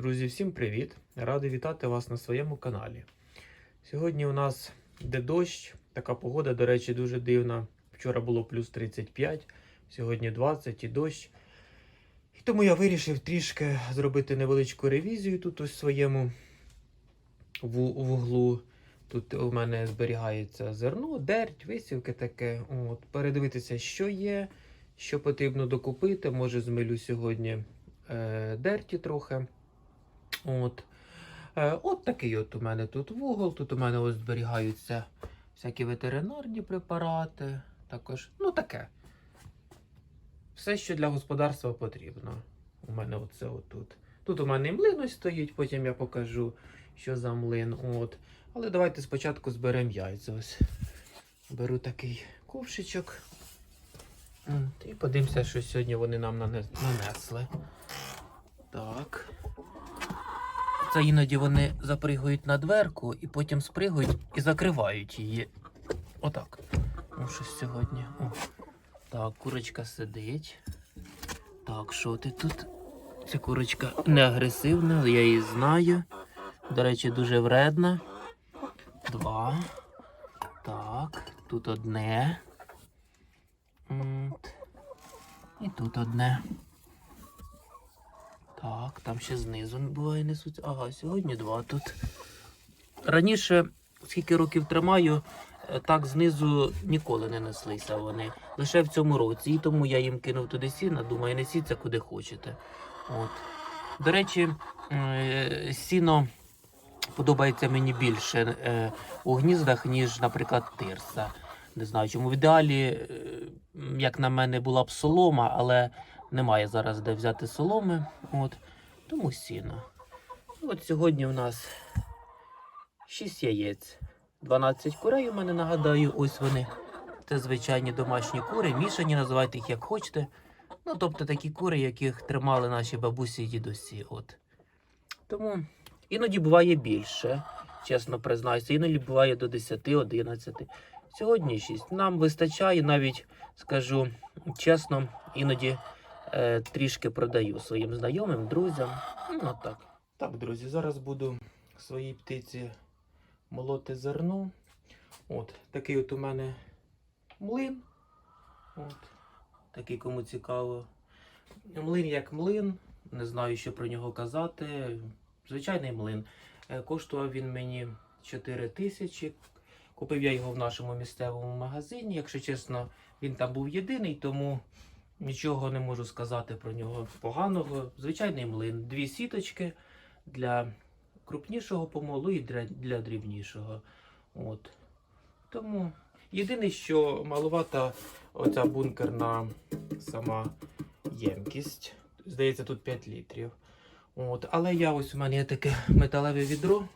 Друзі, всім привіт! Радий вітати вас на своєму каналі. Сьогодні у нас йде дощ, така погода, до речі, дуже дивна. Вчора було плюс 35, сьогодні 20 і дощ. І тому я вирішив трішки зробити невеличку ревізію тут в своєму ву- вуглу. Тут у мене зберігається зерно, дерть, висівки таке. От, передивитися, що є, що потрібно докупити. Може, змилю сьогодні е, дерті трохи. От. Е, от такий от у мене тут вугол. Тут у мене ось зберігаються всякі ветеринарні препарати. Також, ну таке. Все, що для господарства потрібно. У мене оце отут. Тут у мене і млин ось стоїть, потім я покажу, що за млин. От. Але давайте спочатку зберемо яйця. Ось. Беру такий ковшичок. От, І подивимося, що сьогодні вони нам нанесли. Так. Це іноді вони запригують на дверку і потім спригують і закривають її. Отак. Ну, щось сьогодні. О. Так, курочка сидить. Так, що ти тут? Ця курочка не агресивна, я її знаю. До речі, дуже вредна. Два. Так, тут одне. І тут одне. Так, там ще знизу буває несуть. Ага, сьогодні два тут. Раніше, скільки років тримаю, е, так знизу ніколи не неслися вони. Лише в цьому році. І тому я їм кинув туди сіна, думаю, несіться куди хочете. От. До речі, е, сіно подобається мені більше е, у гніздах, ніж, наприклад, тирса. Не знаю, чому в ідеалі, як на мене, була б солома, але немає зараз де взяти соломи. От. Тому сіно. От сьогодні у нас 6 яєць. 12 курей у мене нагадаю, ось вони. Це звичайні домашні кури, мішані, називайте їх як хочете. Ну, тобто такі кури, яких тримали наші бабусі і дідусі. От. Тому іноді буває більше, чесно признаюся, іноді буває до 10-11. Сьогодні 6. Нам вистачає, навіть скажу чесно, іноді е, трішки продаю своїм знайомим, друзям. Ну так. Так, друзі, зараз буду своїй птиці молоти зерно. От, такий от у мене млин. От, такий кому цікаво. Млин як млин. Не знаю, що про нього казати. Звичайний млин. Е, Коштував він мені 4 тисячі. Купив я його в нашому місцевому магазині. Якщо чесно, він там був єдиний, тому нічого не можу сказати про нього поганого. Звичайний млин. Дві сіточки для крупнішого помолу і для, дрібнішого. От. Тому єдине, що малувата оця бункерна сама ємкість. Здається, тут 5 літрів. От. Але я ось у мене є таке металеве відро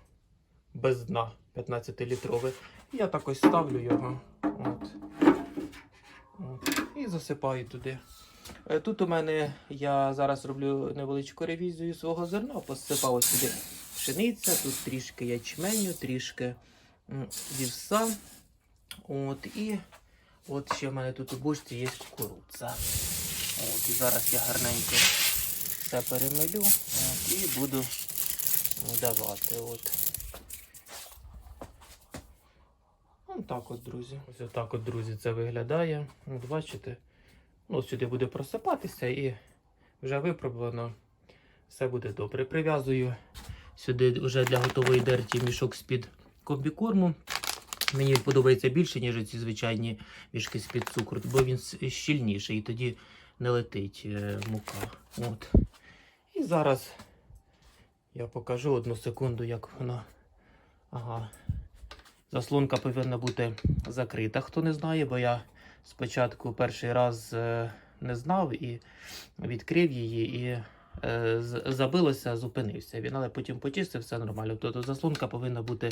без дна 15-літрове. Я так ось ставлю його. От. От. І засипаю туди. Е, Тут у мене я зараз роблю невеличку ревізію свого зерна, посипав сюди пшениця, тут трішки ячменю, трішки вівса. От, і от ще в мене тут у бочці є кукурудза. От, і зараз я гарненько все перемилю от, і буду давати. От. Ось так от, друзі. Ось отак от, друзі, це виглядає. От бачите. Ну, сюди буде просипатися і вже випробовано. Все буде добре. Прив'язую сюди вже для готової дерті мішок з-під комбікорму. Мені подобається більше, ніж ці звичайні мішки з-під цукру, бо він щільніший і тоді не летить е, мука. От. І зараз я покажу одну секунду, як воно. Ага. Заслонка повинна бути закрита, хто не знає, бо я спочатку перший раз е, не знав і відкрив її і е, забилося, зупинився він, але потім почистив, все нормально. Тобто заслонка повинна бути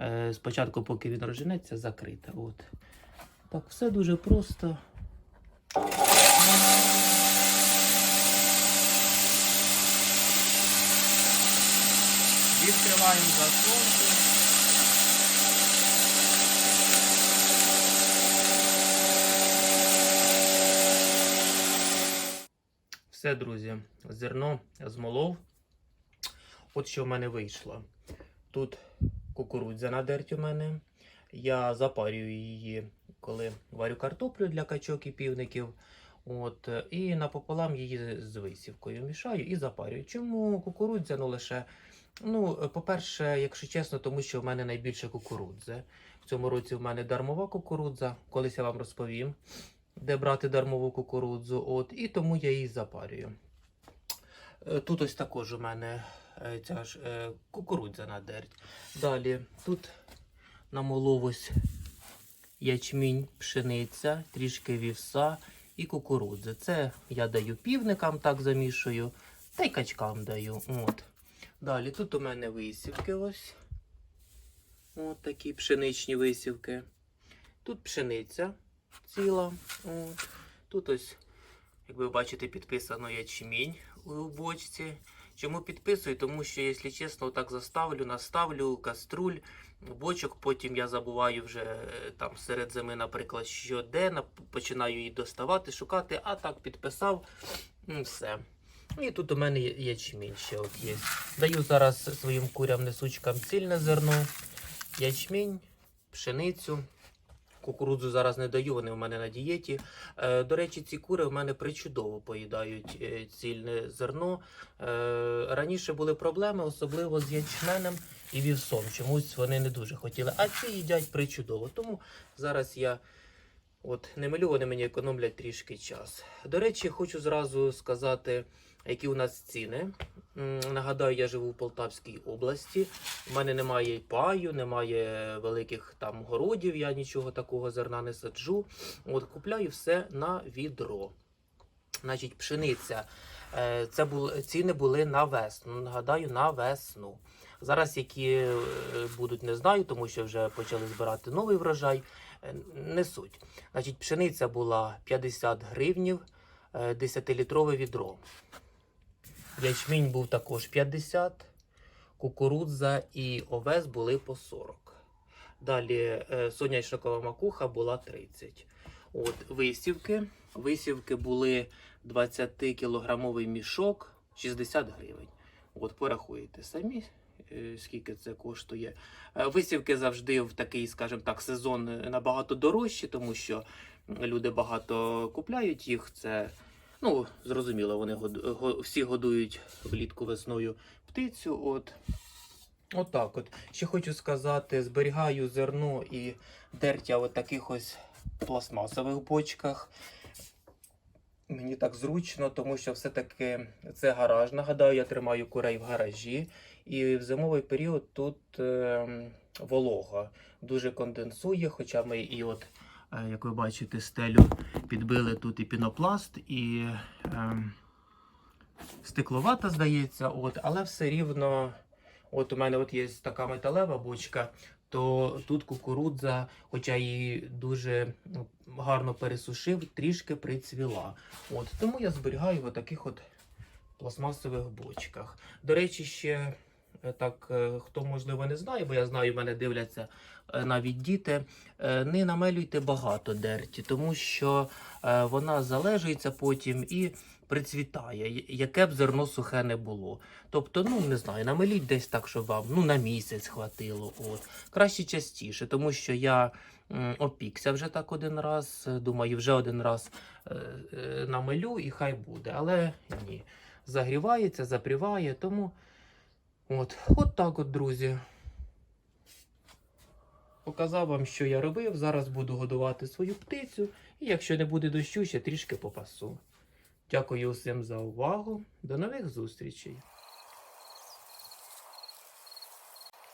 е, спочатку, поки він розженеться, закрита. От. Так, все дуже просто. Відкриваємо заслонку. Все, друзі, зерно змолов. От що в мене вийшло. Тут кукурудзя надерть у мене. Я запарюю її, коли варю картоплю для качок і півників. От, і напополам її з висівкою мішаю і запарюю. Чому кукурудзя? Ну лише, ну, по-перше, якщо чесно, тому що в мене найбільше кукурудзи. В цьому році в мене дармова кукурудза. Колись я вам розповім, де брати дармову кукурудзу. От, і тому я її запарюю. Е, Тут ось також у мене е, ця ж е, кукурудзя надерть. Далі тут намолов ось ячмінь, пшениця, трішки вівса і кукурудзи. Це я даю півникам, так замішую, та й качкам даю. От. Далі тут у мене висівки ось. От такі пшеничні висівки. Тут пшениця ціла. От. Тут ось, як ви бачите, підписано ячмінь у бочці. Чому підписую? Тому що, якщо чесно, так заставлю, наставлю каструль, бочок, потім я забуваю вже е, там серед зими, наприклад, що де, починаю її доставати, шукати, а так підписав, все. І тут у мене ячмінь ще от є. Даю зараз своїм курям несучкам цільне зерно, ячмінь, пшеницю. Кукурудзу зараз не даю, вони у мене на дієті. Е, до речі, ці кури в мене причудово поїдають е, цільне зерно. Е, раніше були проблеми, особливо з ячменем і вівсом. Чомусь вони не дуже хотіли. А ці їдять причудово. Тому зараз я от не милю, вони мені економлять трішки час. До речі, хочу зразу сказати, які у нас ціни. Нагадаю, я живу в Полтавській області. У мене немає паю, немає великих там городів, я нічого такого зерна не саджу. От купляю все на відро. Значить, пшениця. Е, Це були, ціни були на весну. Нагадаю, на весну. Зараз які е, будуть, не знаю, тому що вже почали збирати новий врожай. Е, Не суть. Значить, пшениця була 50 гривнів, 10-літрове відро. Ячмінь був також 50, кукурудза і овес були по 40. Далі е, соняшникова макуха була 30. От висівки. Висівки були 20-кілограмовий мішок 60 гривень. От порахуєте самі, е, скільки це коштує. Е, Висівки завжди в такий, скажімо так, сезон набагато дорожчі, тому що люди багато купляють їх. Це ну, зрозуміло, вони всі годують влітку весною птицю. От. Отак от. Ще хочу сказати, зберігаю зерно і дертя в таких ось пластмасових бочках. Мені так зручно, тому що все-таки це гараж. Нагадаю, я тримаю курей в гаражі. І в зимовий період тут е, волога дуже конденсує, хоча ми і от, як ви бачите, стелю підбили тут і пінопласт, і е, стекловата, здається, от, але все рівно. От у мене от є така металева бочка, то тут кукурудза, хоча її дуже ну, гарно пересушив, трішки прицвіла. От, тому я зберігаю в таких от пластмасових бочках. До речі, ще е, так, е, хто можливо не знає, бо я знаю, мене дивляться е, навіть діти. е, Не намелюйте багато дерті, тому що е, вона залежується потім і прицвітає, яке б зерно сухе не було. Тобто, ну не знаю, намеліть десь так, щоб вам ну, на місяць хватило. От. Краще частіше, тому що я опікся вже так один раз. е, Думаю, вже один раз е, е, намелю і хай буде. Але ні. Загрівається, запріває, тому от, от так от, друзі. Показав вам, що я робив. Зараз буду годувати свою птицю. І якщо не буде дощу, ще трішки попасу. Дякую усім за увагу. До нових зустрічей!